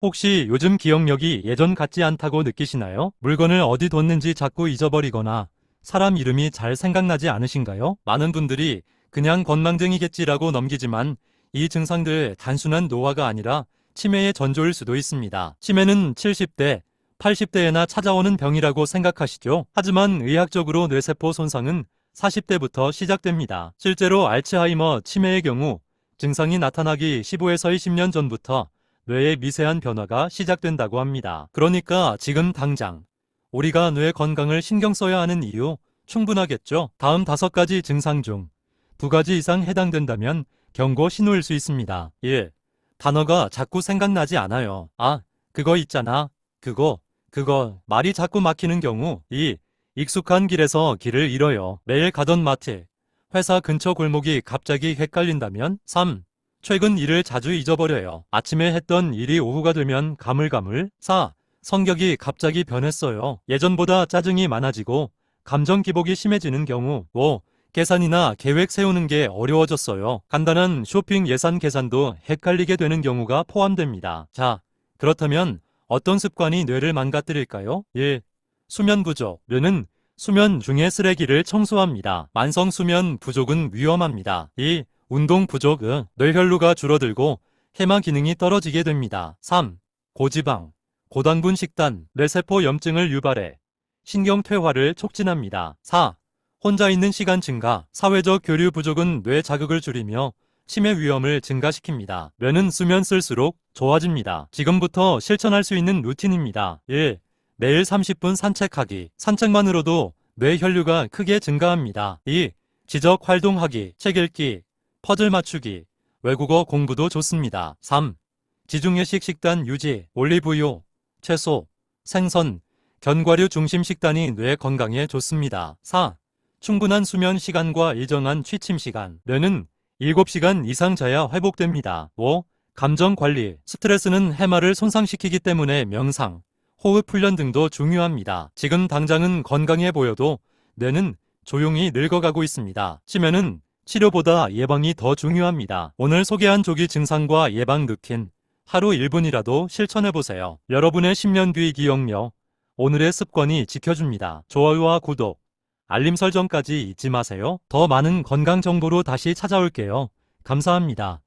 혹시 요즘 기억력이 예전 같지 않다고 느끼시나요? 물건을 어디 뒀는지 자꾸 잊어버리거나 사람 이름이 잘 생각나지 않으신가요? 많은 분들이 그냥 건망증이겠지라고 넘기지만 이 증상들 단순한 노화가 아니라 치매의 전조일 수도 있습니다. 치매는 70대, 80대에나 찾아오는 병이라고 생각하시죠? 하지만 의학적으로 뇌세포 손상은 40대부터 시작됩니다. 실제로 알츠하이머 치매의 경우 증상이 나타나기 15에서 20년 전부터 뇌의 미세한 변화가 시작된다고 합니다. 그러니까 지금 당장 우리가 뇌 건강을 신경 써야 하는 이유 충분하겠죠? 다음 다섯 가지 증상 중 두 가지 이상 해당된다면 경고 신호일 수 있습니다. 1. 단어가 자꾸 생각나지 않아요. 아, 그거 있잖아. 그거, 그거. 말이 자꾸 막히는 경우. 2. 익숙한 길에서 길을 잃어요. 매일 가던 마트, 회사 근처 골목이 갑자기 헷갈린다면 3. 최근 일을 자주 잊어버려요. 아침에 했던 일이 오후가 되면 가물가물 4. 성격이 갑자기 변했어요. 예전보다 짜증이 많아지고 감정 기복이 심해지는 경우 5. 계산이나 계획 세우는 게 어려워졌어요. 간단한 쇼핑 예산 계산도 헷갈리게 되는 경우가 포함됩니다. 자, 그렇다면 어떤 습관이 뇌를 망가뜨릴까요? 1. 수면 부족. 뇌는 수면 중에 쓰레기를 청소합니다. 만성 수면 부족은 위험합니다. 2. 운동 부족. 은 뇌혈류가 줄어들고 해마 기능이 떨어지게 됩니다. 3. 고지방, 고당분 식단, 뇌세포 염증을 유발해 신경 퇴화를 촉진합니다. 4. 혼자 있는 시간 증가, 사회적 교류 부족은 뇌 자극을 줄이며 치매 위험을 증가시킵니다. 뇌는 쓰면 쓸수록 좋아집니다. 지금부터 실천할 수 있는 루틴입니다. 1. 매일 30분 산책하기. 산책만으로도 뇌 혈류가 크게 증가합니다. 2. 지적 활동하기, 책 읽기, 퍼즐 맞추기, 외국어 공부도 좋습니다. 3. 지중해식 식단 유지, 올리브유, 채소, 생선, 견과류 중심 식단이 뇌 건강에 좋습니다. 4. 충분한 수면 시간과 일정한 취침 시간. 뇌는 7시간 이상 자야 회복됩니다. 5. 감정 관리. 스트레스는 해마를 손상시키기 때문에 명상, 호흡 훈련 등도 중요합니다. 지금 당장은 건강해 보여도 뇌는 조용히 늙어가고 있습니다. 치매는 치료보다 예방이 더 중요합니다. 오늘 소개한 조기 증상과 예방 루틴 하루 1분이라도 실천해보세요. 여러분의 10년 뒤 기억력, 오늘의 습관이 지켜줍니다. 좋아요와 구독, 알림 설정까지 잊지 마세요. 더 많은 건강 정보로 다시 찾아올게요. 감사합니다.